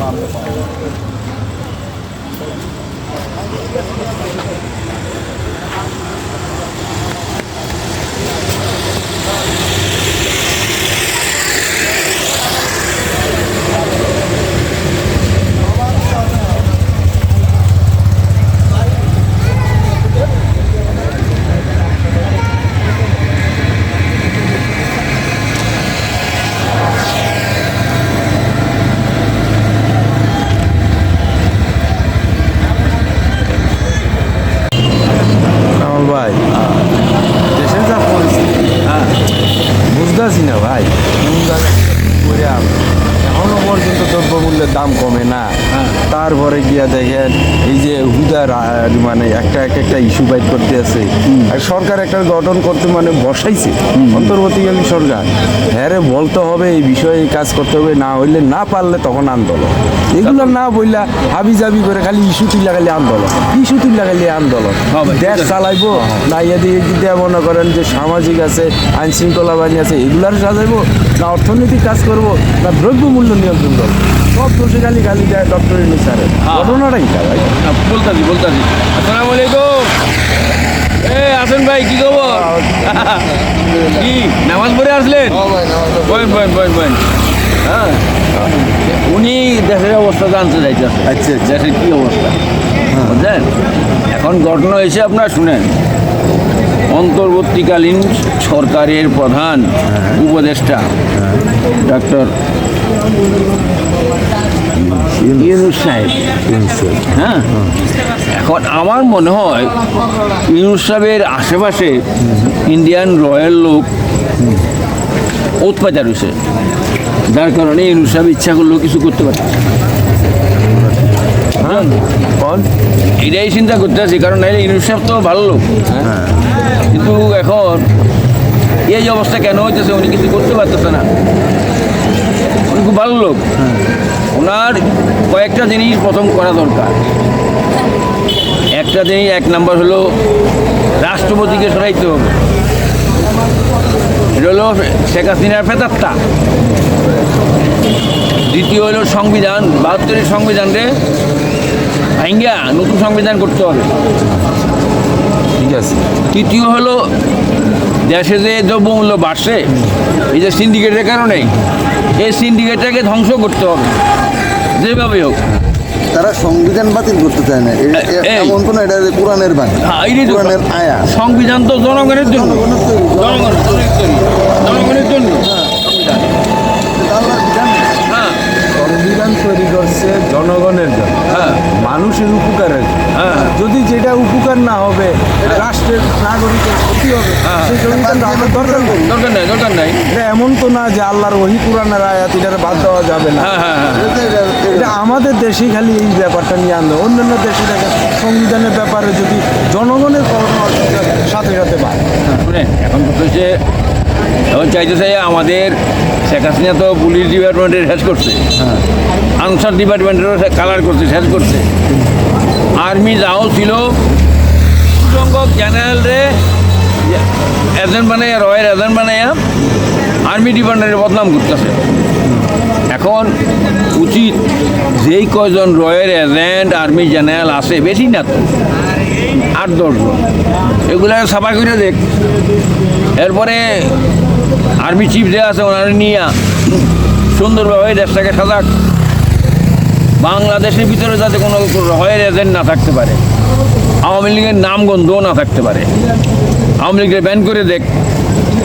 কামাল দাম কমে না। তারপরে গিয়া দেখেন এই যে হুদার মানে একটা এক একটা ইস্যু বাইট করতে আছে। আর সরকার একটা গঠন করতে মানে বসাইছে। অন্তর্বর্তীকালীন সরকার। হ্যাঁ বলতে হবে এই বিষয়ে কাজ করতে হবে। না হইলে না পারলে তখন আন্দোলন। এগুলো না বললা হাবি জাবি করে খালি ইস্যু তুললা খালি আন্দোলন। ইস্যু তুললা খালি আন্দোলন। হ্যাঁ দেশ চালাইবো না এদিকে দিকে মনে করেন যে সামাজিক আছে আইন শৃঙ্খলা বাহিনী আছে এগুলার সাজাইবো না অর্থনৈতিক কাজ করব না দ্রব্য মূল্য নিয়ন্ত্রণ করব। সব দোষে খালি খালি দেয় ডক্টর স্যারের হ্যাঁ। ঘটনাটাই তা ভাই? বলতাছি বলতাছি। আসসালামু আলাইকুম এ আসেন ভাই কি খবর? কি নামাজ পড়ে আসলেন? বয়েন বয়েন বয়েন বয়েন। হ্যাঁ। উনি দেশের অবস্থা জানতে চাইতেছে। আচ্ছা, আচ্ছা। দেশের কি অবস্থা? বুঝলেন? এখন ঘটনা হয়েছে আপনার শুনেন। অন্তর্বর্তীকালীন সরকারের প্রধান উপদেষ্টা ডক্টর ইউনুস সাহেব। হ্যাঁ? এখন আমার মনে হয় ইউনুস সাহেবের আশেপাশে ইন্ডিয়ান রয়্যাল লোক উৎপাদা রয়েছে যার কারণে ইউনুস সাহেব ইচ্ছা করলেও কিছু করতে পারে। হ্যাঁ এটাই চিন্তা করতে আছি কারণ নাইলে ইউনুস সাহেব তো ভালো লোক। হ্যাঁ। কিন্তু এখন এই অবস্থা কেন হইতেছে উনি কিছু করতে পারতেছে না। খুব ভালো লোক। ওনার কয়েকটা জিনিস প্রথম করা দরকার। একটা জিনিস এক নাম্বার হলো রাষ্ট্রপতিকে সরাইতে হবে। এটা হলো শেখ হাসিনার ফেতাত্তা। দ্বিতীয় হলো সংবিধান বাহাত্তরের সংবিধানরে ভাঙ্গা নতুন সংবিধান করতে হবে। ঠিক আছে। তৃতীয় হলো দেশে যে দ্রব্যমূল্য বাড়ছে এই যে সিন্ডিকেটের কারণে এই সিন্ডিকেটটাকে ধ্বংস করতে হবে যেভাবে হোক। তারা সংবিধান বাতিল করতে চায় না। এমন কোন এটা কোরআনের বাণী হ্যাঁ। কোরআনের আয়া। সংবিধান তো জনগণের জন্য। জনগণের জন্য। জনগণের জন্য সংবিধান আল্লাহর বিধান। হ্যাঁ সংবিধান তৈরি করছে জনগণের জন্য। হ্যাঁ। মানুষের উপকার আছে হ্যাঁ। যদি যেটা উপকার না হবে রাষ্ট্রের নাগরিকের ক্ষতি হবে হ্যাঁ। সেই দরকার নেই। দরকার নাই দরকার নাই। এটা এমন তো না যে আল্লাহর ওহি কোরআনের আয়াত এটার বাদ দেওয়া যাবে না। এটা- আমাদের দেশে খালি এই ব্যাপারটা নিয়ে আনবে অন্যান্য দেশে দেখেন সংবিধানের ব্যাপারে যদি জনগণের সাথে সাথে বাড়ে এখন কথা হচ্ছে এখন চাইতেছে আমাদের শেখ হাসিনা তো পুলিশ ডিপার্টমেন্টের শেষ করছে। আনসার ডিপার্টমেন্টেরও কালার করছে শেষ করছে। আর্মি যাও ছিল সংখ্যক জেনারেলরে এজেন্ট বানাইয়া রয়ের এজেন্ট বানাইয়া আর্মি ডিপার্টমেন্টের বদনাম করতেছে। এখন উচিত যেই কয়জন রয়ের এজেন্ট আর্মি জেনারেল আছে বেশি না তো। আট দশজন এগুলো সাফা করে দেখ। এরপরে আর্মি চিফ যে আছে ওনারা নিয়ে সুন্দরভাবে দেশটাকে সাজাক। বাংলাদেশের ভিতরে যাতে কোনো রয়ের এজেন্ট না থাকতে পারে আওয়ামী লীগের নামগন্ধও না থাকতে পারে। আওয়ামী লীগের ব্যান করে দেখ।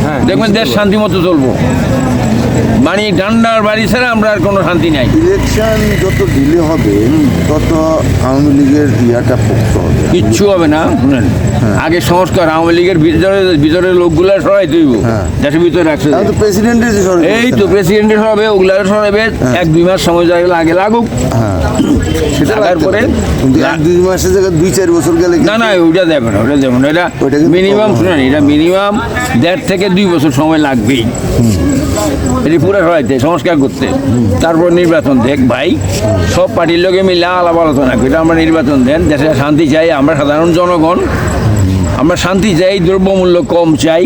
হ্যাঁ দেখবেন দেশ শান্তি মতো চলবো। মানে ডান্ডার বাড়ি ছাড়া আমরা আর কোনো শান্তি নাই। ইলেকশন যত ডিলে হবে তত আওয়ামী লীগের ইয়াটা পোক্ত হবে। কিচ্ছু হবে না শুনেন। আগে সংস্কার আওয়ামী লীগের ভিতরে ভিতরে লোকগুলা সরাই তুইব। হ্যাঁ। দেশের ভিতরে রাখছে। তো প্রেসিডেন্টের এই তো প্রেসিডেন্টের সরাবে ওগুলার সরাবে এক দুই মাস সময় যায় আগে লাগুক। হ্যাঁ। সেটা লাগার পরে। দুই মাসের জায়গায় দুই চার বছর গেলে না না ওইটা দেবে না ওইটা দেবে না। এটা মিনিমাম শুনেন এটা মিনিমাম দেড় থেকে দুই বছর সময় লাগবেই। এটি পুরো সরাইতে সংস্কার করতে। তারপর নির্বাচন দেখ ভাই সব পার্টির লোকে মিলে আলাপ আলোচনা করি। আমরা নির্বাচন দেন দেশে শান্তি চাই আমরা সাধারণ জনগণ। আমরা শান্তি চাই দ্রব্যমূল্য কম চাই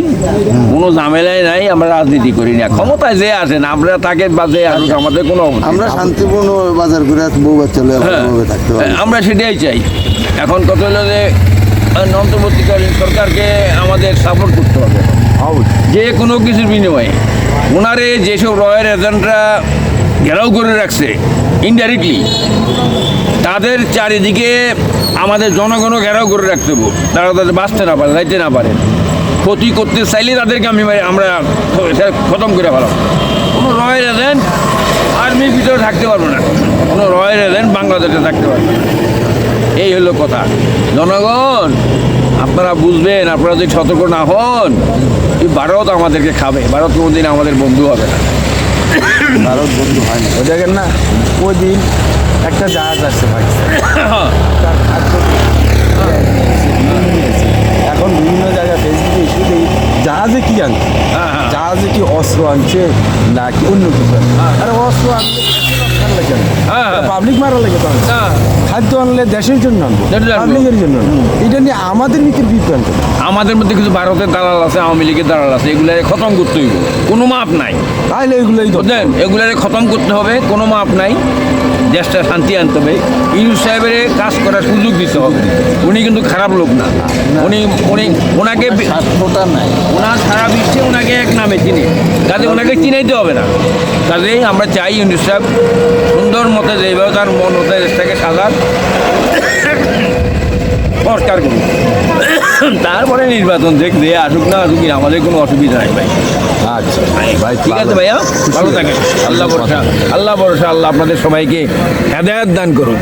কোনো ঝামেলায় নাই আমরা রাজনীতি করি না। ক্ষমতায় যে আসেন আমরা তাকে বাদে আসুক আমাদের কোনো আমরা শান্তিপূর্ণ বাজার করে বউ বাচ্চা হ্যাঁ, থাকতে আমরা সেটাই চাই। এখন কত হলো যে অন্তর্বর্তীকালীন সরকারকে আমাদের সাপোর্ট করতে হবে। যে কোনো কিছুর বিনিময়ে। ওনারে যেসব রয়্যাল এজেন্টরা ঘেরাও করে রাখছে ইনডাইরেক্টলি তাদের চারিদিকে আমাদের জনগণও ঘেরাও করে রাখতে হবে। তারা তাদের বাঁচতে না পারে, যাইতে না পারে। ক্ষতি করতে চাইলে তাদেরকে আমি আমরা খতম করে ফেলাম। কোনো রয়্যাল এজেন্ট আর্মির ভিতরে থাকতে পারব না। কোনো রয়্যাল এজেন্ট বাংলাদেশে থাকতে পারবে না। এই হলো কথা। জনগণ আপনারা বুঝবেন আপনারা যদি সতর্ক না হন এই ভারত আমাদেরকে খাবে। ভারত কোনোদিন আমাদের বন্ধু হবে না। ভারত বন্ধু হয় না। ওই দেখেন না ওই দিন একটা জাহাজ আসছে পাকিস্তান। নিয়েছে। এখন বিভিন্ন জায়গায় ফেসবুকে ইস্যু দেই জাহাজে কি আনছে? হ্যাঁ, হ্যাঁ। জাহাজে কি অস্ত্র আনছে নাকি অন্য কিছু আনছে? আরে অস্ত্র আনলে হ্যাঁ, হ্যাঁ। পাবলিক মারা লাগে তো। খাদ্য আনলে দেশের জন্য আনব জন্য। পাবলিকের জন্য এটা নিয়ে আমাদের মিকের বিভ্রান্ত। আমাদের মধ্যে কিছু ভারতের দালাল আছে আওয়ামী লীগের দালাল আছে এগুলো খতম করতে হইব। কোনো মাপ নাই। তাহলে এগুলোই তো। বুঝলেন? এগুলারে খতম করতে হবে কোনো মাপ নাই। দেশটা শান্তি আনতে হবে। ইউনুস সাহেবের কাজ করার সুযোগ দিতে হবে। উনি কিন্তু খারাপ লোক না। উনি উনি ওনাকে স্বার্থটা নাই। ওনার সারা বিশ্বে ওনাকে এক নামে চিনি। কাজে ওনাকে চিনাইতে হবে না। কাজেই আমরা চাই ইউনুস সাহেব সুন্দর মতে যেভাবে তার মন হতে দেশটাকে সাজার সংস্কার করুন। তারপরে নির্বাচন দেখ দিয়ে আসুক না আসুক আমাদের কোনো অসুবিধা নেই ভাই। আচ্ছা ভাই ঠিক আছে ভাইয়া? ভালো থাকে আল্লাহ ভরসা আল্লাহ ভরসা। আল্লাহ আপনাদের সবাইকে হেদায়ত দান করুন।